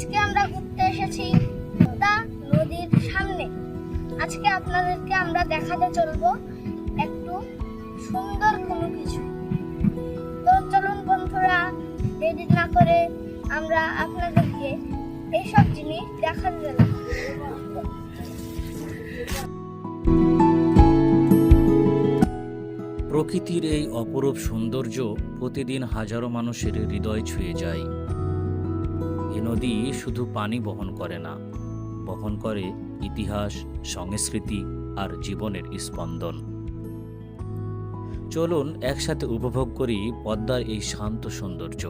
আজকে আমরা ঘুরতে এসেছি দা নদীর সামনে। আজকে আপনাদেরকে আমরা দেখাতে চলবো একটু সুন্দর কোনো কিছু। তো চলুন বন্ধুরা, দেরি না করে আমরা আপনাদেরকে এইসব জিনিস দেখাতে গেলাম প্রকৃতির এই অপরূপ সৌন্দর্য প্রতিদিন হাজারো মানুষের হৃদয় ছুঁয়ে যায়। এ নদী শুধু পানি বহন করে না, বহন করে ইতিহাস, সংস্কৃতি আর জীবনের স্পন্দন। চলুন একসাথে উপভোগ করি পদ্মার এই শান্ত সৌন্দর্য।